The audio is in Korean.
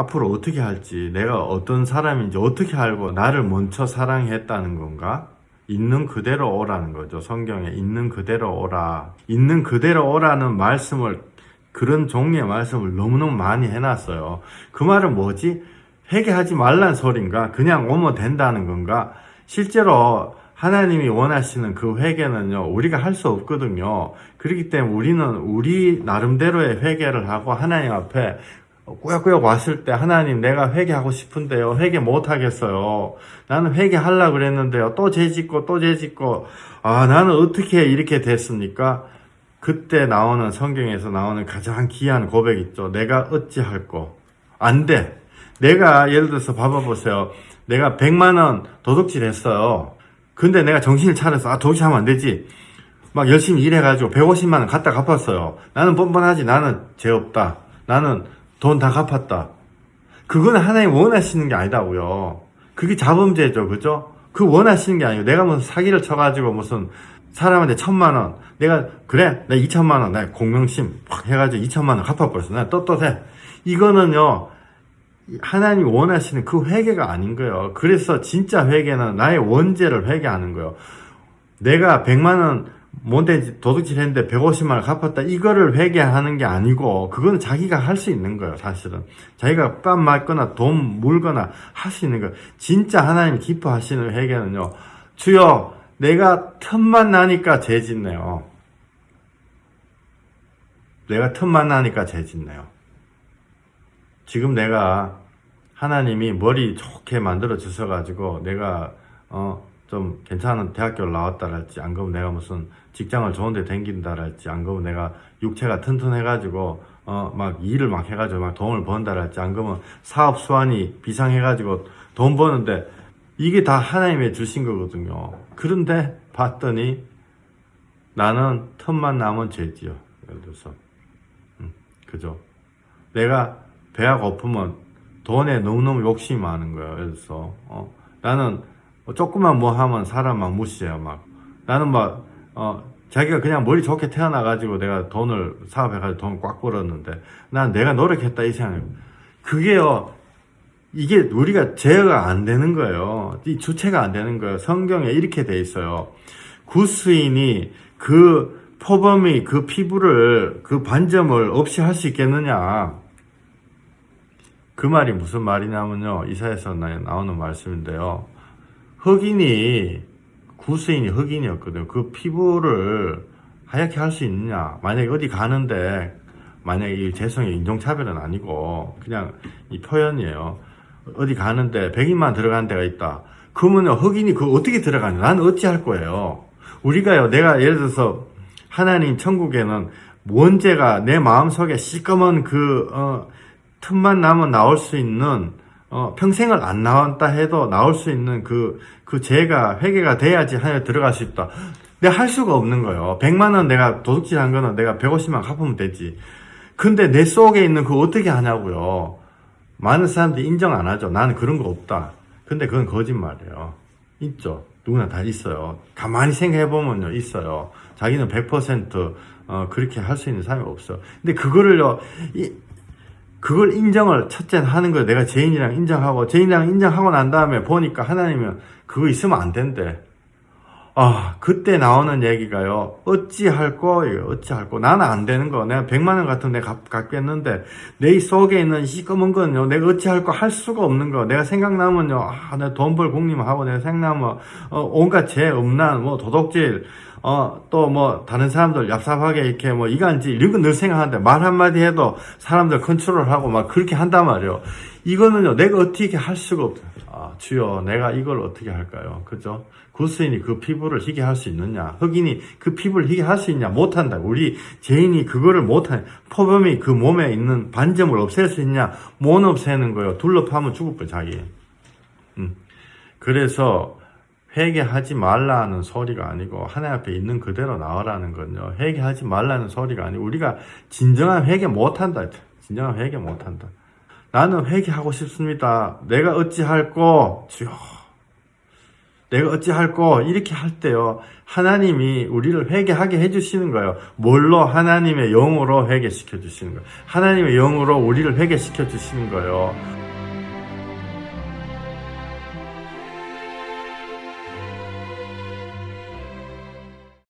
앞으로 어떻게 할지, 내가 어떤 사람인지 어떻게 알고 나를 먼저 사랑했다는 건가? 있는 그대로 오라는 거죠. 성경에 있는 그대로 오라. 있는 그대로 오라는 말씀을 그런 종류의 말씀을 너무너무 많이 해놨어요. 그 말은 뭐지? 회개하지 말란 소린가? 그냥 오면 된다는 건가? 실제로 하나님이 원하시는 그 회개는요, 우리가 할 수 없거든요. 그렇기 때문에 우리는 우리 나름대로의 회개를 하고 하나님 앞에 꾸역꾸역 왔을 때 하나님 내가 회개하고 싶은데요. 회개 못 하겠어요. 나는 회개하려고 그랬는데요. 또 죄짓고 또 죄짓고 아 나는 어떻게 이렇게 됐습니까? 그때 나오는 성경에서 나오는 가장 귀한 고백 있죠. 내가 어찌할꼬 안 돼. 내가 예를 들어서 봐봐 보세요. 내가 100만 원 도둑질 했어요. 근데 내가 정신을 차려서 아 도둑질 하면 안 되지. 막 열심히 일해가지고 150만 원 갖다 갚았어요. 나는 뻔뻔하지. 나는 죄 없다. 나는 돈 다 갚았다. 그거는 하나님 원하시는 게 아니다고요. 그게 자범죄죠, 그죠? 그 원하시는 게 아니고 내가 무슨 사기를 쳐가지고 무슨 사람한테 천만 원, 내가 그래, 내 이천만 원, 내 공명심 확 해가지고 이천만 원 갚아버렸어. 나 떳떳해. 이거는요. 하나님이 원하시는 그 회개가 아닌 거예요. 그래서 진짜 회개는 나의 원죄를 회개하는 거예요. 내가 100만 원 뭔데 도둑질 했는데 150만 원 갚았다. 이거를 회개하는 게 아니고 그거는 자기가 할 수 있는 거예요. 사실은 자기가 뺨 맞거나 돈 물거나 할 수 있는 거예요. 진짜 하나님 기뻐하시는 회개는요. 주여 내가 틈만 나니까 죄 짓네요. 내가 틈만 나니까 죄 짓네요. 지금 내가 하나님이 머리 좋게 만들어 주셔가지고 내가 어 좀 괜찮은 대학교를 나왔다랄지 안 그러면 내가 무슨 직장을 좋은데 댕긴다랄지 안 그러면 내가 육체가 튼튼해가지고 어 막 일을 막 해가지고 막 돈을 번다랄지 안 그러면 사업 수완이 비상해가지고 돈 버는데 이게 다 하나님의 주신 거거든요. 그런데 봤더니 나는 틈만 남은 죄지요. 예를 들어서 음, 그죠? 내가 배가 고프면 돈에 너무너무 욕심이 많은 거예요. 예를 들어서 어, 나는 뭐 조금만 뭐 하면 사람 막 무시해요. 막 나는 막 어, 자기가 그냥 머리 좋게 태어나가지고 내가 돈을 사업해가지고 돈 꽉 벌었는데 난 내가 노력했다 이 생각이에요. 그게요. 이게 우리가 제어가 안 되는 거예요. 이 주체가 안 되는 거예요. 성경에 이렇게 돼 있어요. 구스인이 그 포범이 그 피부를 그 반점을 없이 할 수 있겠느냐? 그 말이 무슨 말이냐면요. 이사에서 나오는 말씀인데요. 흑인이 구스인이 흑인이었거든요. 그 피부를 하얗게 할 수 있느냐? 만약에 어디 가는데 만약에 이 재성의 인종차별은 아니고 그냥 이 표현이에요. 어디 가는데 백인만 들어가는 데가 있다. 그러면요 흑인이 그 어떻게 들어가냐? 나는 어찌 할 거예요. 우리가요 내가 예를 들어서 하나님 천국에는 원죄가 내 마음속에 시꺼먼 그 어, 틈만 나면 나올 수 있는 어, 평생을 안 나왔다 해도 나올 수 있는 그, 그 죄가 회개가 돼야지 하나에 들어갈 수 있다. 내가 할 수가 없는 거예요. 100만 원 내가 도둑질 한 거는 내가 150만 갚으면 되지. 근데 내 속에 있는 그거 어떻게 하냐고요. 많은 사람들이 인정 안 하죠. 나는 그런 거 없다. 근데 그건 거짓말이에요. 있죠. 누구나 다 있어요. 가만히 생각해보면요, 있어요. 자기는 100% 어, 그렇게 할 수 있는 사람이 없어. 근데 그거를요, 이, 그걸 인정을 첫째는 하는 거예요. 내가 죄인이랑 인정하고 죄인이랑 인정하고 난 다음에 보니까 하나님은 그거 있으면 안 된대. 아 그때 나오는 얘기가요. 어찌할꼬 이거 어찌할꼬 나는 안 되는 거. 내가 100만 원 같은 데 갚, 갚겠는데 내 속에 있는 시꺼먼 건요. 내가 어찌할꼬 할 수가 없는 거. 내가 생각나면요. 아 내가 돈벌 공님하고 내가 생각나면 어, 온갖 죄 음란 뭐 도덕질 어, 또 뭐, 다른 사람들 얍삽하게 이렇게 뭐, 이간질, 이런 건늘 생각하는데, 말 한마디 해도 사람들 컨트롤 하고 막 그렇게 한단 말이에요. 이거는요, 내가 어떻게 할 수가 없어요. 아, 주여, 내가 이걸 어떻게 할까요? 그죠? 구스인이 그 피부를 희게 할 수 있느냐? 흑인이 그 피부를 희게 할 수 있냐? 못한다. 우리 죄인이 그거를 못하냐? 포범이 그 몸에 있는 반점을 없앨 수 있냐? 못 없애는 거예요. 둘러 파면 죽을 거예요, 자기. 음. 그래서, 회개하지 말라는 소리가 아니고 하나님 앞에 있는 그대로 나오라는 건요. 회개하지 말라는 소리가 아니고 우리가 진정한 회개 못한다. 진정한 회개 못한다. 나는 회개하고 싶습니다. 내가 어찌할꼬 주여. 내가 어찌할꼬 이렇게 할 때요 하나님이 우리를 회개하게 해주시는 거예요 뭘로 하나님의 영으로 회개시켜 주시는 거예요 하나님의 영으로 우리를 회개시켜 주시는 거예요